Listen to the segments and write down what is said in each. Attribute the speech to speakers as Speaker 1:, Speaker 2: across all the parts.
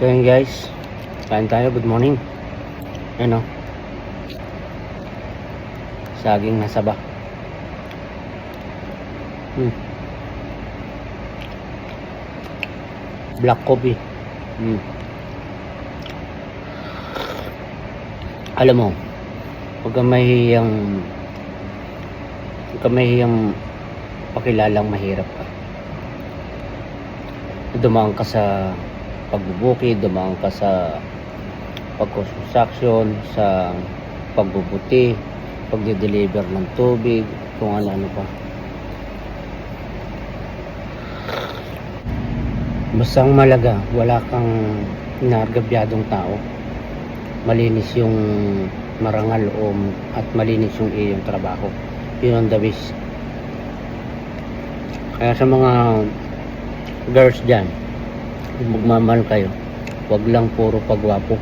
Speaker 1: So yun guys, kain tayo. Good morning. Ano? Saging na saba. Hmm. Black coffee. Hmm. Alam mo, huwag kang mahihiyang huwag kang mahihiyang pakilalang mahirap ka. Dumaan ka sa pagbubukid, dumaan ka sa pagkonstruction, sa pagbubuti, pagde-deliver ng tubig, kung ano-ano pa. Basta ang malaga, wala kang nargabyadong tao. Malinis yung marangal o at malinis yung iyong trabaho. Yun ang the best. Kaya sa mga girls dyan, kung magmamahal kayo, wag lang puro pagwapo.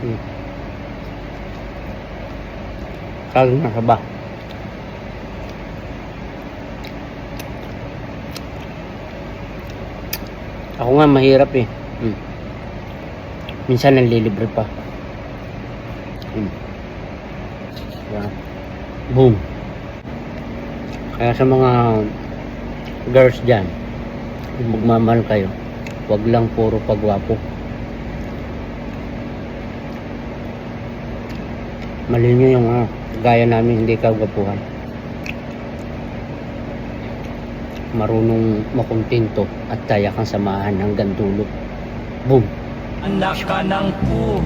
Speaker 1: Hmm. Saging na ba? Ako nga mahirap eh. Hmm. Minsan nanlilibre pa. Hmm. Diba? Boom. Kaya sa mga girls dyan, magmamahal kayo, wag lang puro pagwapo. Mali nyo yung ah, gaya namin hindi kagwapuhan. Marunong makontento at kaya kang samahan hanggang dulo. Boom!
Speaker 2: Anak ka ng pu